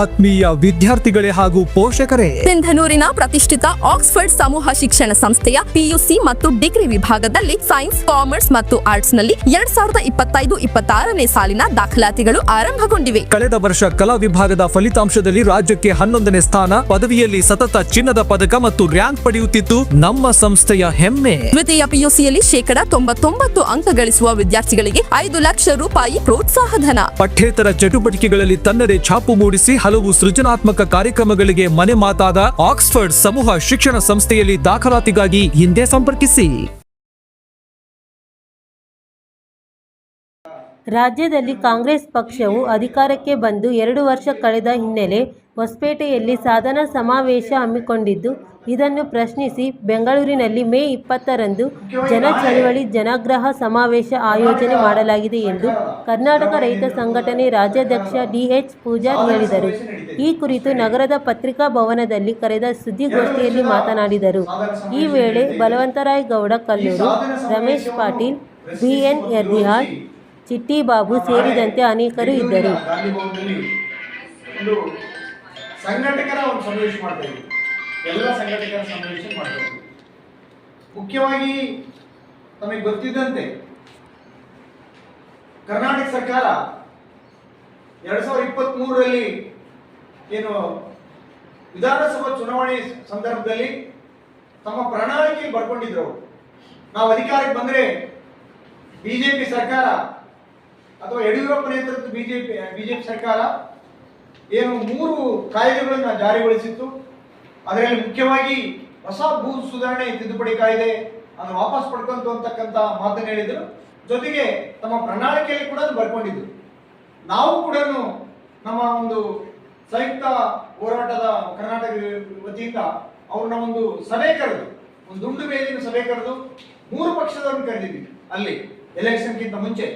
ಆತ್ಮೀಯ ವಿದ್ಯಾರ್ಥಿಗಳೇ ಹಾಗೂ ಪೋಷಕರೇ. ಸಿಂಧನೂರಿನ ಪ್ರತಿಷ್ಠಿತ ಆಕ್ಸ್ಫರ್ಡ್ ಸಮೂಹ ಶಿಕ್ಷಣ ಸಂಸ್ಥೆಯ ಪಿಯುಸಿ ಮತ್ತು ಡಿಗ್ರಿ ವಿಭಾಗದಲ್ಲಿ ಸೈನ್ಸ್ ಕಾಮರ್ಸ್ ಮತ್ತು ಆರ್ಟ್ಸ್ನಲ್ಲಿ ಎರಡ್ ಸಾವಿರದ ಇಪ್ಪತ್ತೈದು ಇಪ್ಪತ್ತಾರನೇ ಸಾಲಿನ ದಾಖಲಾತಿಗಳು ಆರಂಭಗೊಂಡಿವೆ. ಕಳೆದ ವರ್ಷ ಕಲಾ ವಿಭಾಗದ ಫಲಿತಾಂಶದಲ್ಲಿ ರಾಜ್ಯಕ್ಕೆ ಹನ್ನೊಂದನೇ ಸ್ಥಾನ ಪದವಿಯಲ್ಲಿ ಸತತ ಚಿನ್ನದ ಪದಕ ಮತ್ತು ರ್ಯಾಂಕ್ ಪಡೆಯುತ್ತಿದ್ದು ನಮ್ಮ ಸಂಸ್ಥೆಯ ಹೆಮ್ಮೆ. ದ್ವಿತೀಯ ಪಿಯುಸಿಯಲ್ಲಿ ಶೇಕಡ ತೊಂಬತ್ತೊಂಬತ್ತು ಅಂಕ ಗಳಿಸುವ ವಿದ್ಯಾರ್ಥಿಗಳಿಗೆ ಐದು ಲಕ್ಷ ರೂಪಾಯಿ ಪ್ರೋತ್ಸಾಹಧನ ಪಠ್ಯೇತರ ಚಟುವಟಿಕೆಗಳಲ್ಲಿ ತನ್ನದೇ ಛಾಪು ಮೂಡಿಸಿ ಹಲವು ಸೃಜನಾತ್ಮಕ ಕಾರ್ಯಕ್ರಮಗಳಿಗೆ ಮನೆ ಮಾತಾದ ಆಕ್ಸ್ಫರ್ಡ್ ಸಮೂಹ ಶಿಕ್ಷಣ ಸಂಸ್ಥೆಯಲ್ಲಿ ದಾಖಲಾತಿಗಾಗಿ ಹಿಂದೆ ಸಂಪರ್ಕಿಸಿ. ರಾಜ್ಯದಲ್ಲಿ ಕಾಂಗ್ರೆಸ್ ಪಕ್ಷವು ಅಧಿಕಾರಕ್ಕೆ ಬಂದು ಎರಡು ವರ್ಷ ಕಳೆದ ಹಿನ್ನೆಲೆ ಹೊಸಪೇಟೆಯಲ್ಲಿ ಸಾಧನಾ ಸಮಾವೇಶ ಹಮ್ಮಿಕೊಂಡಿದ್ದು, ಇದನ್ನು ಪ್ರಶ್ನಿಸಿ ಬೆಂಗಳೂರಿನಲ್ಲಿ ಮೇ ಇಪ್ಪತ್ತರಂದು ಜನ ಚಳವಳಿ ಜನಾಗ್ರಹ ಸಮಾವೇಶ ಆಯೋಜನೆ ಮಾಡಲಾಗಿದೆ ಎಂದು ಕರ್ನಾಟಕ ರೈತ ಸಂಘಟನೆ ರಾಜ್ಯಾಧ್ಯಕ್ಷ ಡಿಎಚ್ ಪೂಜಾರ್ ಹೇಳಿದರು. ಈ ಕುರಿತು ನಗರದ ಪತ್ರಿಕಾ ಭವನದಲ್ಲಿ ಕರೆದ ಸುದ್ದಿಗೋಷ್ಠಿಯಲ್ಲಿ ಮಾತನಾಡಿದರು. ಈ ವೇಳೆ ಬಲವಂತರಾಯ್ ಗೌಡ ಕಲ್ಲೂರು, ರಮೇಶ್ ಪಾಟೀಲ್ ಬಿಎನ್ ಯರ್ದಿಹಾಳ್ ಚಿಟ್ಟಿ ಬಾಬು ಸೇರಿದಂತೆ ಅನೇಕರು ಇದ್ದರು. ಸಂಘಟಕರ ಒಂದು ಸಮಾವೇಶ ಮಾಡ್ತಾ ಎಲ್ಲ ಸಂಘಟಕರ ಸಮಾವೇಶ ಮಾಡ್ತಾ ಮುಖ್ಯವಾಗಿ ನಮಗೆ ಗೊತ್ತಿದ್ದಂತೆ ಕರ್ನಾಟಕ ಸರ್ಕಾರ ಎರಡ್ ಸಾವಿರದ ಇಪ್ಪತ್ತ್ ಮೂರರಲ್ಲಿ ಏನು ವಿಧಾನಸಭಾ ಚುನಾವಣೆ ಸಂದರ್ಭದಲ್ಲಿ ತಮ್ಮ ಪ್ರಣಾಳಿಕೆ ಬರ್ಕೊಂಡಿದ್ರು ನಾವು ಅಧಿಕಾರಕ್ಕೆ ಬಂದ್ರೆ ಬಿಜೆಪಿ ಸರ್ಕಾರ ಅಥವಾ ಯಡಿಯೂರಪ್ಪ ನೇತೃತ್ವದ ಬಿಜೆಪಿ ಬಿಜೆಪಿ ಸರ್ಕಾರ ಏನು ಮೂರು ಕಾಯ್ದೆಗಳನ್ನು ಜಾರಿಗೊಳಿಸಿತ್ತು. ಅದರಲ್ಲಿ ಮುಖ್ಯವಾಗಿ ಹೊಸ ಭೂ ಸುಧಾರಣೆ ತಿದ್ದುಪಡಿ ಕಾಯ್ದೆ, ಅದನ್ನು ವಾಪಸ್ ಪಡ್ಕೊಂತು ಅಂತಕ್ಕಂಥ ಮಾತನ್ನು ಹೇಳಿದರು. ಜೊತೆಗೆ ತಮ್ಮ ಪ್ರಣಾಳಿಕೆಯಲ್ಲಿ ಕೂಡ ಬರ್ಕೊಂಡಿದ್ರು ನಾವು ಕೂಡ ನಮ್ಮ ಒಂದು ಸಂಯುಕ್ತ ಹೋರಾಟದ ಕರ್ನಾಟಕ ವತಿಯಿಂದ ಅವ್ರನ್ನ ಒಂದು ಸಭೆ ಕರೆದು, ಒಂದು ದುಂಡು ಮೇಲಿನ ಸಭೆ ಕರೆದು ಮೂರು ಪಕ್ಷದವ್ರನ್ನ ಕರೆದಿದ್ವಿ ಅಲ್ಲಿ ಎಲೆಕ್ಷನ್ಗಿಂತ ಮುಂಚೆ.